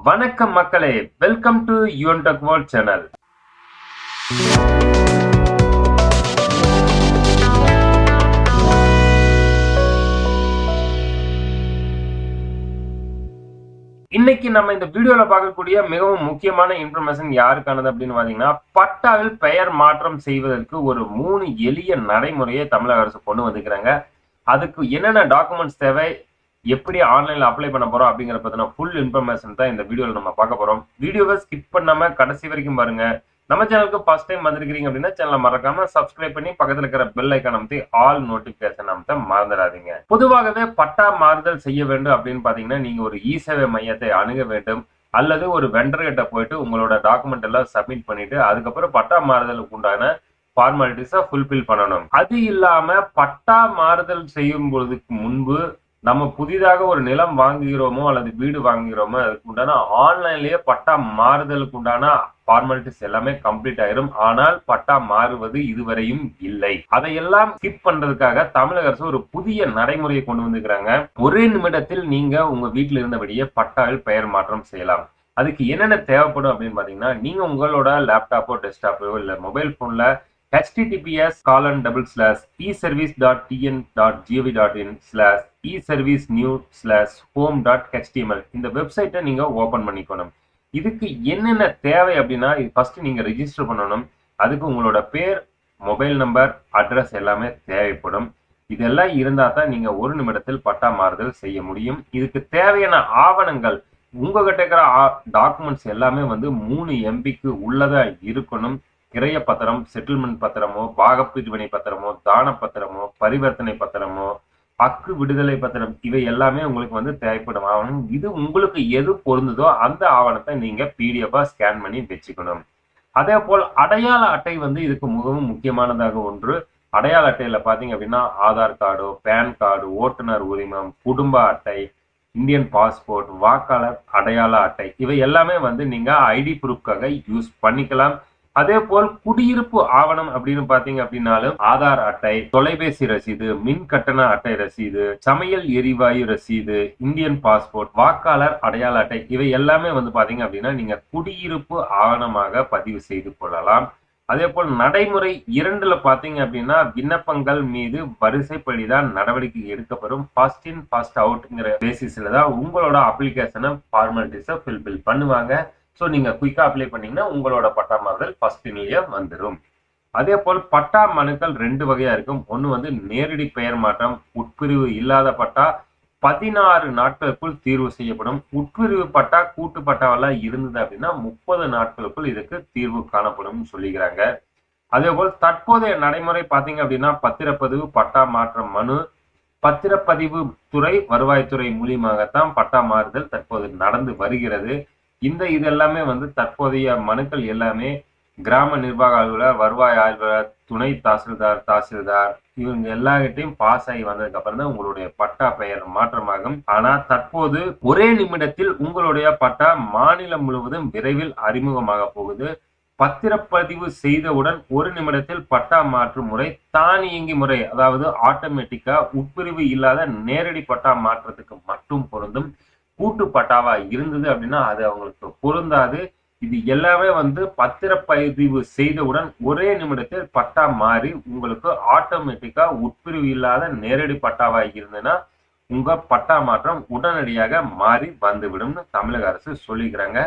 வணக்கம் மக்களே welcome to Yuvan duck world channel இன்னைக்கு நம்ம இந்த வீடியோல பார்க்கக்கூடிய மிகவும் முக்கியமான இன்ஃபர்மேஷன் யாருக்கானது அப்படின்னு பாத்தீங்கன்னா பட்டாவில் பெயர் மாற்றம் செய்வதற்கு ஒரு மூணு எளிய நடைமுறையை தமிழக அரசு கொண்டு வந்திருக்கிறாங்க. அதுக்கு என்னென்ன டாக்குமெண்ட்ஸ் தேவை? எப்படி ஆன்லைன்ல அப்ளை பண்ண போறோம் அப்படிங்கிற பத்தின ஃபுல் இன்ஃபர்மேஷன் தான் இந்த வீடியோல நம்ம பார்க்க போறோம். வீடியோவை ஸ்கிப் பண்ணாம கடைசி வரைக்கும் பாருங்க. நம்ம சேனலுக்கு ஃபர்ஸ்ட் டைம் வந்திருக்கிறீங்க அப்படின்னா சேனலை மறக்காம சப்ஸ்கிரைப் பண்ணி பக்கத்துல இருக்கிற பெல் ஐக்கான் அமைத்து ஆல் நோட்டிபிகேஷன் அமைத்த மறந்துடாதீங்க. பொதுவாகவே பட்டா மாறுதல் செய்ய வேண்டும் அப்படின்னு பாத்தீங்கன்னா நீங்க ஒரு இ சேவை மையத்தை அணுக வேண்டும். அல்லது ஒரு வெண்டர் கிட்ட போயிட்டு உங்களோட டாக்குமெண்ட் எல்லாம் சப்மிட் பண்ணிட்டு அதுக்கப்புறம் பட்டா மாறுதலுக்கு உண்டான ஃபார்மாலிட்டிஸை ஃபுல்ஃபில் பண்ணணும். அது இல்லாம பட்டா மாறுதல் செய்யும் பொழுதுக்கு முன்பு நம்ம புதிதாக ஒரு நிலம் வாங்குகிறோமோ அல்லது வீடு வாங்குகிறோமோ அதுக்கு உண்டான ஆன்லைன்லயே பட்டா மாறுதலுக்கு உண்டான ஃபார்மாலிட்டிஸ் எல்லாமே கம்ப்ளீட் ஆயிரும். ஆனால் பட்டா மாறுவது இதுவரையும் இல்லை. அதையெல்லாம் ஸ்கிப் பண்றதுக்காக தமிழக அரசு ஒரு புதிய நடைமுறையை கொண்டு வந்திருக்கிறாங்க. ஒரே நிமிடத்தில் நீங்க உங்க வீட்டில் இருந்தபடியே பட்டாவில் பெயர் மாற்றம் செய்யலாம். அதுக்கு என்னென்ன தேவைப்படும் அப்படின்னு பாத்தீங்கன்னா நீங்க உங்களோட லேப்டாப்போ டெஸ்க்டாப்போ இல்ல மொபைல் போன்ல https colon double slash eservice.tn dot GOV dot in slash service new slash home dot HTML இந்த வெப்சைட்டை நீங்க ஓபன் பண்ணிக்கணும். இதுக்கு என்னென்ன தேவை அப்படின்னா ஃபர்ஸ்ட் நீங்க ரிஜிஸ்டர் பண்ணணும். அதுக்கு உங்களோட பேர் மொபைல் நம்பர் அட்ரஸ் எல்லாமே தேவைப்படும். இதெல்லாம் இருந்தா தான் நீங்க ஒரு நிமிடத்தில் பட்டா மாறுதல் செய்ய முடியும். இதுக்கு தேவையான ஆவணங்கள் உங்ககிட்ட இருக்கிற டாக்குமெண்ட்ஸ் எல்லாமே வந்து மூணு எம்பிக்கு உள்ளதா இருக்கணும். கிரைய பத்திரம் செட்டில்மெண்ட் பத்திரமோ பாகப்பிரிவினை பத்திரமோ தான பத்திரமோ பரிவர்த்தனை பத்திரமோ பக்கு விடுதலை பத்திரம் இவை எல்லாமே உங்களுக்கு வந்து தேவைப்படும் ஆவணம். இது உங்களுக்கு எது பொருந்ததோ அந்த ஆவணத்தை நீங்க பிடிஎஃபா ஸ்கேன் பண்ணி வச்சுக்கணும். அதே போல் அடையாள அட்டை வந்து இதுக்கு மிகவும் முக்கியமானதாக ஒன்று. அடையாள அட்டையில பாத்தீங்க அப்படின்னா ஆதார் கார்டு பேன் கார்டு ஓட்டுநர் உரிமம் குடும்ப அட்டை இந்தியன் பாஸ்போர்ட் வாக்காளர் அடையாள அட்டை இவை எல்லாமே வந்து நீங்க ஐடி ப்ரூஃப்காக யூஸ் பண்ணிக்கலாம். அதே போல் குடியிருப்பு ஆவணம் அப்படின்னு பாத்தீங்க அப்படின்னாலும் ஆதார் அட்டை தொலைபேசி ரசீது மின் கட்டண அட்டை ரசீது சமையல் எரிவாயு ரசீது இந்தியன் பாஸ்போர்ட் வாக்காளர் அடையாள அட்டை இவை எல்லாமே வந்து பாத்தீங்க அப்படின்னா நீங்க குடியிருப்பு ஆவணமாக பதிவு செய்து கொள்ளலாம். அதே போல் நடைமுறை இரண்டுல பாத்தீங்க அப்படின்னா விண்ணப்பங்கள் மீது வரிசைப்படிதான் நடவடிக்கை எடுக்கப்படும். ஃபர்ஸ்ட் இன் ஃபர்ஸ்ட் அவுட்ங்கிற பேசிஸ்ல தான் உங்களோட அப்ளிகேஷனை ஃபார்மாலிட்டிஸை ஃபில்பில் பண்ணுவாங்க. ஸோ நீங்கள் குயிக்காக அப்ளை பண்ணிங்கன்னா உங்களோட பட்டா மாறுதல் ஃபர்ஸ்ட் இன்லயே வந்துடும் அதே போல் பட்டா மனுக்கள் ரெண்டு வகையாக இருக்கும். ஒன்று வந்து நேரடி பெயர் மாற்றம் உட்பிரிவு இல்லாத பட்டா பதினாறு நாட்களுக்குள் தீர்வு செய்யப்படும். உட்பிரிவு பட்டா கூட்டு பட்டாவெல்லாம் இருந்தது அப்படின்னா முப்பது நாட்களுக்குள் இதுக்கு தீர்வு காணப்படும் சொல்லிக்கிறாங்க. அதே போல் தற்போதைய நடைமுறை பார்த்தீங்க அப்படின்னா பத்திரப்பதிவு பட்டா மாற்றம் மனு பத்திரப்பதிவு துறை வருவாய்த்துறை மூலியமாகத்தான் பட்டா மாறுதல் தற்போது நடந்து வருகிறது. இந்த இது எல்லாமே வந்து தற்போதைய மனுக்கள் எல்லாமே கிராம நிர்வாக அலுவலர் வருவாய் ஆய்வாளர் துணை தாசில்தார் தாசில்தார் இவங்க எல்லார்கிட்டையும் பாஸ் ஆகி வந்ததுக்கு அப்புறம் தான் உங்களுடைய பட்டா பெயர் மாற்றமாகும். ஆனா தற்போது ஒரே நிமிடத்தில் உங்களுடைய பட்டா மாநிலம் முழுவதும் விரைவில் அறிமுகமாக போகுது. பத்திரப்பதிவு செய்தவுடன் ஒரு நிமிடத்தில் பட்டா மாற்று முறை தானியங்கி முறை அதாவது ஆட்டோமேட்டிக்கா உட்பிரிவு இல்லாத நேரடி பட்டா மாற்றத்துக்கு மட்டும் பொருந்தும். கூட்டு பட்டாவா இருந்தது அப்படின்னா அது அவங்களுக்கு பொருந்தாது. இது எல்லாமே வந்து பத்திரப்பதிவு செய்தவுடன் ஒரே நிமிடத்தில் பட்டா மாறி உங்களுக்கு ஆட்டோமேட்டிக்கா உட்பிரிவு இல்லாத நேரடி பட்டாவா இருந்ததுன்னா உங்க பட்டா மாற்றம் உடனடியாக மாறி வந்துவிடும்னு தமிழக அரசு சொல்லிக்கிறாங்க.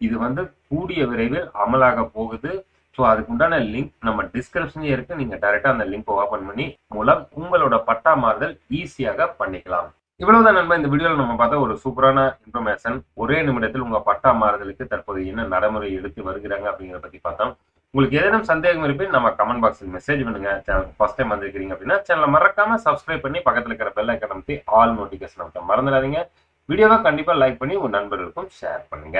இது வந்து கூடிய விரைவில் அமலாக போகுது. ஸோ அதுக்குண்டான லிங்க் நம்ம டிஸ்கிரிப்ஷன்லேயே இருக்கு. நீங்க டைரக்டா அந்த லிங்க் ஓபன் பண்ணி மூலம் உங்களோட பட்டா மாறுதல் ஈஸியாக பண்ணிக்கலாம். இவ்வளவுதான் நண்பா இந்த வீடியோவில் நம்ம பார்த்தா ஒரு சூப்பரான இன்ஃபர்மேஷன் ஒரே நிமிடத்தில் உங்க பட்டா மாறுதலுக்கு தற்போது என்ன நடைமுறை எடுத்து வருகிறாங்க அப்படிங்கிறத பத்தி பார்த்தோம். உங்களுக்கு ஏதேனும் சந்தேகம் இருப்பின் நம்ம கமெண்ட் பாக்ஸில் மெசேஜ் பண்ணுங்க. சேனல் ஃபர்ஸ்ட் டைம் வந்திருக்கிறீங்க அப்படின்னா சேனலை மறக்காம சப்ஸ்கிரைப் பண்ணி பக்கத்தில் இருக்கிற பெல் ஐக்கன் அமைத்து ஆல் நோட்டிஃபிகேஷன் அமைத்த மறந்துடாதீங்க. வீடியோவை கண்டிப்பா லைக் பண்ணி உங்கள் நண்பர்களுக்கும் ஷேர் பண்ணுங்க.